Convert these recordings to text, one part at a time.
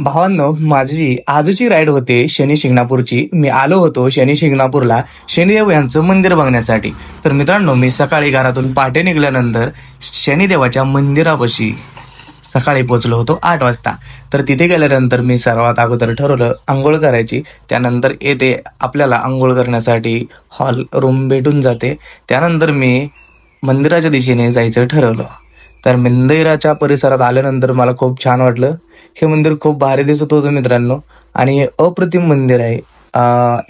भावांनो माझी आजची राईड होते शनी शिंगणापूरची. मी आलो होतो शनी शिंगणापूरला शनिदेव यांचं मंदिर बघण्यासाठी. तर मित्रांनो मी सकाळी घरातून पहाटे निघाल्यानंतर शनिदेवाच्या मंदिरापाशी सकाळी पोचलो होतो आठ वाजता. तर तिथे गेल्यानंतर मी सर्वात अगोदर ठरवलं आंघोळ करायची. त्यानंतर येते आपल्याला आंघोळ करण्यासाठी हॉल रूम भेटून जाते. त्यानंतर मी मंदिराच्या दिशेने जायचं ठरवलं. तर मंदिराच्या परिसरात आल्यानंतर मला खूप छान वाटलं. हे मंदिर खूप भारी दिसत होतं मित्रांनो. आणि हे अप्रतिम मंदिर आहे.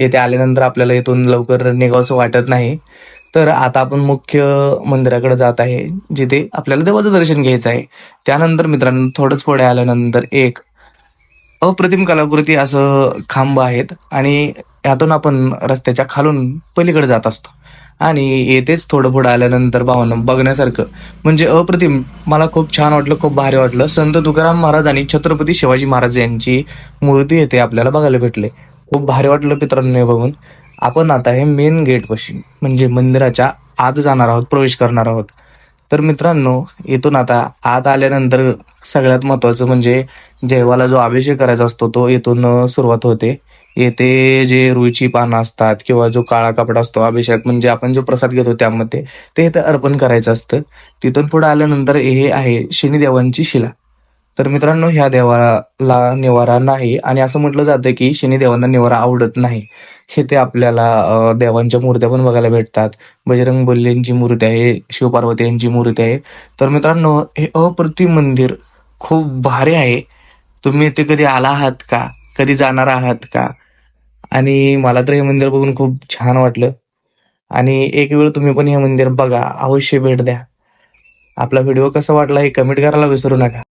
येथे आल्यानंतर आपल्याला इथून लवकर निघावंसं वाटत नाही. तर आता आपण मुख्य मंदिराकडे जात आहे जिथे आपल्याला देवाचं दर्शन घ्यायचं आहे. त्यानंतर मित्रांनो थोडंच पुढे आल्यानंतर एक अप्रतिम कलाकृती असं खांब आहेत. आणि यातून आपण रस्त्याच्या खालून पलीकडे जात असतो. आणि येतेच थोडं पुढं आल्यानंतर भावना बघण्यासारखं. म्हणजे अप्रतिम. मला खूप छान वाटलं खूप भारी वाटलं. संत तुकाराम महाराज आणि छत्रपती शिवाजी महाराज यांची मूर्ती येथे आपल्याला बघायला भेटले. खूप भारी वाटलं मित्रांनो हे बघून. आपण आता हे मेन गेटपाशी म्हणजे मंदिराच्या आत जाणार आहोत प्रवेश करणार आहोत. तर मित्रांनो इथून आता आत आल्यानंतर सगळ्यात महत्वाचं म्हणजे जेवाला जो अभिषेक करायचा असतो तो इथून सुरुवात होते. येथे जे रुईची पानं असतात किंवा जो काळा कपडा असतो अभिषेक म्हणजे आपण जो प्रसाद घेतो त्यामध्ये ते इथं अर्पण करायचं असतं. तिथून पुढे आल्यानंतर हे आहे शनिदेवांची शिला. तर मित्रांनो ह्या देवाला निवारा नाही आणि असं म्हटलं जातं की शनिदेवांना निवारा आवडत नाही. हे ते आपल्याला देवांच्या मूर्त्या पण बघायला भेटतात. बजरंग बल्लेंची मूर्ती आहे शिवपार्वती यांची मूर्ती आहे. तर मित्रांनो हे अप्रतिम मंदिर खूप भारी आहे. तुम्ही इथे कधी आला आहात का? कधी जाणार आहात का? आणि मला तर हे मंदिर बघून खूप छान वाटलं. आणि एक वेळ तुम्ही पण हे मंदिर बघा अवश्य भेट द्या. आपला व्हिडिओ कसा वाटला हे कमेंट करायला विसरू नका.